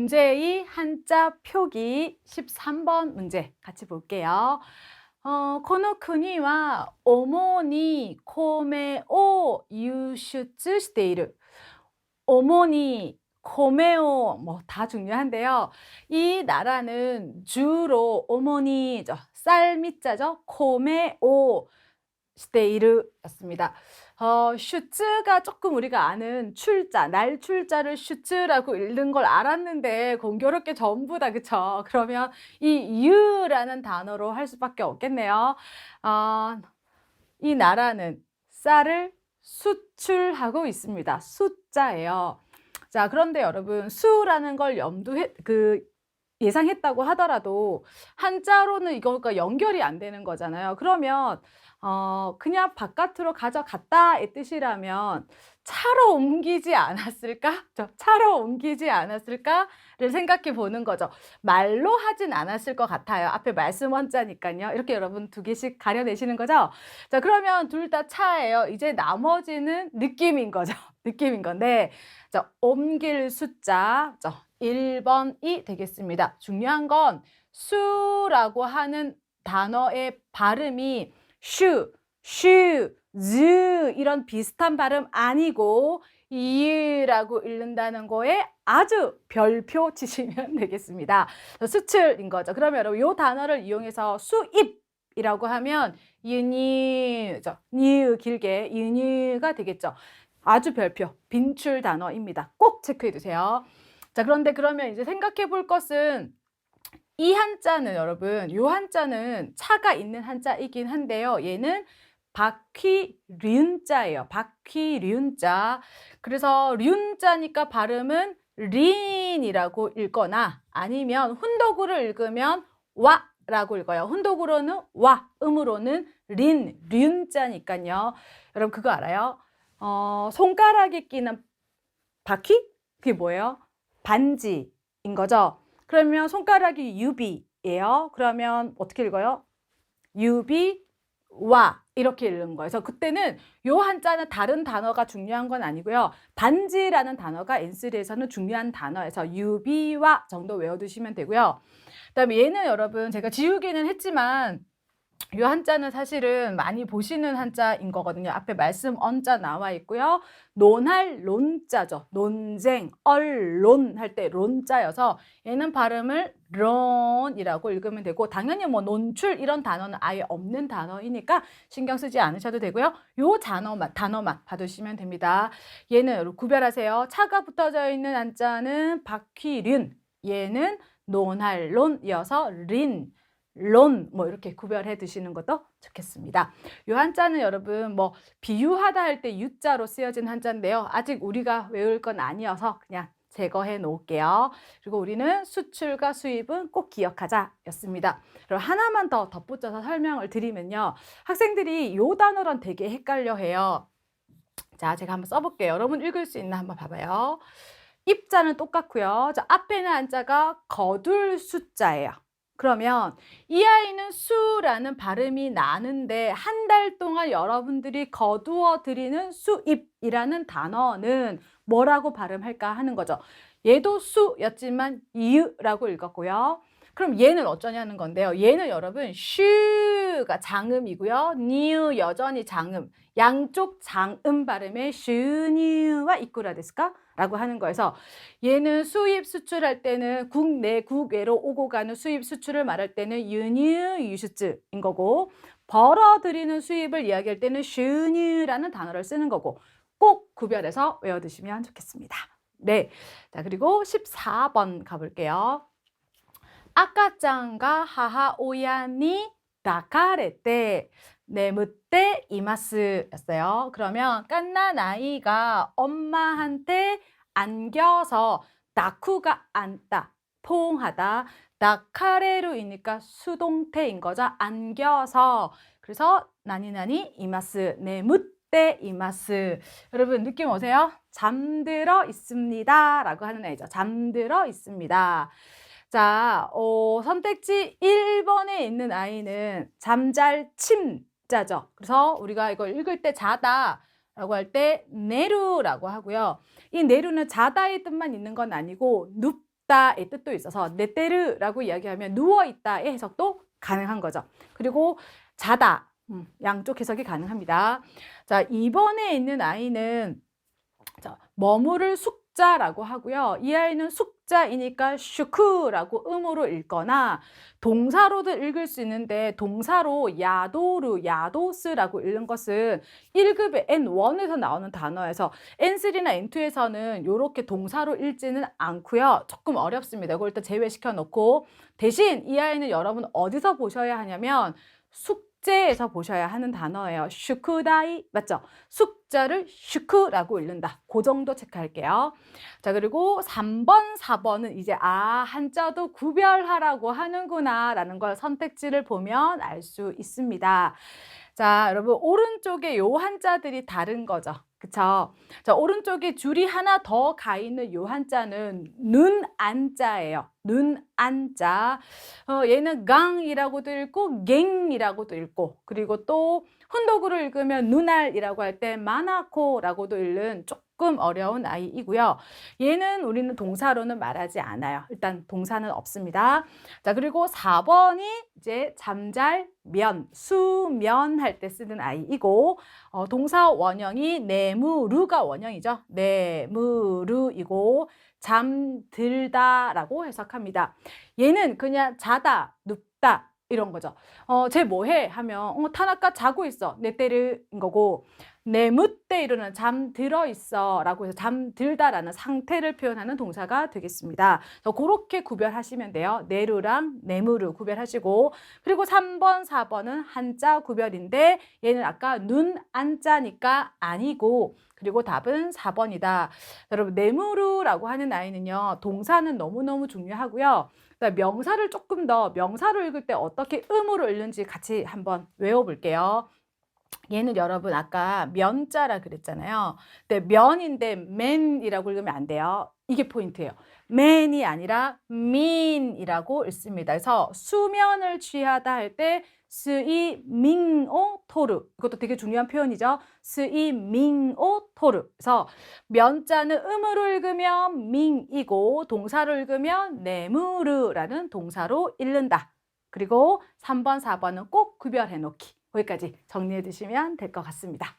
문제의 한자 표기 13번 문제 같이 볼게요. 어, この国は主に米を輸出している. 어머니 고메오 뭐 다 중요한데요. 이 나라는 주로 어머니죠. 쌀미자죠. 고메오 스테이르였습니다. 어, 슈츠가 조금 우리가 아는 출자, 날 출자를 슈츠라고 읽는 걸 알았는데 공교롭게 전부 다 그쵸? 그러면 이 유라는 단어로 할 수밖에 없겠네요. 어, 이 나라는 쌀을 수출하고 있습니다. 숫자예요. 자, 그런데 여러분 수라는 걸 염두해 그 예상했다고 하더라도 한자로는 이거가 연결이 안 되는 거잖아요. 그러면 어, 그냥 바깥으로 가져갔다의 뜻이라면 차로 옮기지 않았을까? 저 차로 옮기지 않았을까를 생각해 보는 거죠. 말로 하진 않았을 것 같아요. 앞에 말씀 원자니까요. 이렇게 여러분 두 개씩 가려내시는 거죠. 자, 그러면 둘 다 차예요. 이제 나머지는 느낌인 거죠. 느낌인 건데, 자, 옮길 숫자, 저 1번이 되겠습니다. 중요한 건 수라고 하는 단어의 발음이 슈, 슈, 즈 이런 비슷한 발음 아니고 이라고 읽는다는 거에 아주 별표 치시면 되겠습니다. 수출인 거죠. 그러면 여러분 이 단어를 이용해서 수입이라고 하면 유니죠. 니 길게 유니가 되겠죠. 아주 별표 빈출 단어입니다. 꼭 체크해 두세요. 자, 그런데 그러면 이제 생각해 볼 것은 이 한자는 여러분, 요 한자는 차가 있는 한자이긴 한데요. 얘는 바퀴 륜자예요. 바퀴 륜자. 그래서 륜자니까 발음은 린이라고 읽거나 아니면 훈독으로 읽으면 와 라고 읽어요. 훈독으로는 와, 음으로는 린, 륜자니까요. 여러분 그거 알아요? 어, 손가락에 끼는 바퀴? 그게 뭐예요? 반지인 거죠. 그러면 손가락이 유비예요. 그러면 어떻게 읽어요? 유비와 이렇게 읽는 거예요. 그래서 그때는 요 한자는 다른 단어가 중요한 건 아니고요. 반지라는 단어가 N3에서는 중요한 단어에서 유비와 정도 외워두시면 되고요. 그다음에 얘는 여러분 제가 지우기는 했지만 이 한자는 사실은 많이 보시는 한자인 거거든요. 앞에 말씀 언자 나와 있고요. 논할 론자죠. 논쟁, 얼론 할 때 론자여서 얘는 발음을 론이라고 읽으면 되고 당연히 뭐 논출 이런 단어는 아예 없는 단어이니까 신경 쓰지 않으셔도 되고요. 요 단어만 단어만 봐두시면 됩니다. 얘는 구별하세요. 차가 붙어져 있는 한자는 바퀴륜, 얘는 논할 론이어서 린 론, 뭐 이렇게 구별해 두시는 것도 좋겠습니다. 이 한자는 여러분 뭐 비유하다 할 때 유자로 쓰여진 한자인데요. 아직 우리가 외울 건 아니어서 그냥 제거해 놓을게요. 그리고 우리는 수출과 수입은 꼭 기억하자 였습니다. 그럼 하나만 더 덧붙여서 설명을 드리면요. 학생들이 이 단어랑 되게 헷갈려 해요. 자, 제가 한번 써볼게요. 여러분 읽을 수 있나 한번 봐봐요. 입자는 똑같고요. 자, 앞에는 한자가 거둘 숫자예요. 그러면 이 아이는 수라는 발음이 나는데 한 달 동안 여러분들이 거두어 드리는 수입이라는 단어는 뭐라고 발음할까 하는 거죠. 얘도 수였지만 이유라고 읽었고요. 그럼 얘는 어쩌냐는 건데요. 얘는 여러분 슈가 장음이고요. 니우 여전히 장음. 양쪽 장음 발음의 슈니우와 이꾸라 데스까? 라고 하는 거에서 얘는 수입 수출할 때는 국내 국외로 오고 가는 수입 수출을 말할 때는 유뉴 유슈츠인 거고 벌어들이는 수입을 이야기할 때는 슈뉴라는 단어를 쓰는 거고 꼭 구별해서 외워두시면 좋겠습니다. 네. 자, 그리고 14번 가볼게요. 아까짱과 하하 오야니 다카레테 네무떼 이마스였어요. 그러면 깐나 나이가 엄마한테 안겨서 나쿠가 안다, 포옹하다, 나카레루이니까 수동태인 거죠. 안겨서 그래서 나니나니 이마스 네무떼 이마스 여러분 느낌 오세요? 잠들어 있습니다 라고 하는 애죠. 잠들어 있습니다. 자, 어, 선택지 1번에 있는 아이는 잠잘 침자죠. 그래서 우리가 이걸 읽을 때 자다 라고 할 때 내루라고 하고요. 이 내루는 자다의 뜻만 있는 건 아니고 눕다 눕다의 뜻도 있어서 네테르라고 이야기하면 누워 있다의 해석도 가능한 거죠. 그리고 자다 음, 양쪽 해석이 가능합니다. 자, 이번에 있는 아이는 자, 머무를 숙 자라고 하고요. 이 아이는 숙자이니까 슈크라고 음으로 읽거나 동사로도 읽을 수 있는데 동사로 야도르, 야도스라고 읽는 것은 1급의 N1에서 나오는 단어에서 N3나 N2에서는 이렇게 동사로 읽지는 않고요. 조금 어렵습니다. 이걸 일단 제외시켜 놓고 대신 이 아이는 여러분 어디서 보셔야 하냐면 숙 제에서 보셔야 하는 단어예요. 슈크다이 맞죠? 숙자를 슈크라고 읽는다. 그 정도 체크할게요. 자 그리고 3번, 4번은 이제 아 한자도 구별하라고 하는구나 라는 걸 선택지를 보면 알 수 있습니다. 자 여러분 오른쪽에 요 한자들이 다른 거죠. 그쵸? 자, 오른쪽에 줄이 하나 더 가 있는 요 한자는 눈 안자예요. 눈 안자. 어, 얘는 강이라고도 읽고 갱이라고도 읽고 그리고 또 훈독으로 읽으면 눈알이라고 할 때 마나코라고도 읽는 조금 어려운 아이이고요. 얘는 우리는 동사로는 말하지 않아요. 일단 동사는 없습니다. 자, 그리고 4번이 이제 잠잘 면, 수면 할 때 쓰는 아이이고 어, 동사 원형이 내무르가 원형이죠. 내무르이고 잠들다라고 해석합니다. 얘는 그냥 자다, 눕다 이런 거죠. 어, 쟤 뭐해? 하면 어, 타나카 자고 있어. 내 때를 인 거고 내무때 이르는 잠들어 있어 라고 해서 잠들다 라는 상태를 표현하는 동사가 되겠습니다. 그렇게 구별하시면 돼요. 내루랑 내무르 구별하시고 그리고 3번, 4번은 한자 구별인데 얘는 아까 눈 안자니까 아니고 그리고 답은 4번이다. 여러분 내무르라고 하는 아이는요. 동사는 너무너무 중요하고요. 명사를 조금 더 명사를 읽을 때 어떻게 음으로 읽는지 같이 한번 외워볼게요. 얘는 여러분 아까 면자라 그랬잖아요. 근데 면인데 맨이라고 읽으면 안 돼요. 이게 포인트예요. 맨이 아니라 민이라고 읽습니다. 그래서 수면을 취하다 할 때 스이 밍오 토르 이것도 되게 중요한 표현이죠. 스이 밍오 토르 그래서 면자는 음으로 읽으면 밍이고 동사로 읽으면 네무르라는 동사로 읽는다. 그리고 3번, 4번은 꼭 구별해 놓기. 거기까지 정리해 두시면 될 것 같습니다.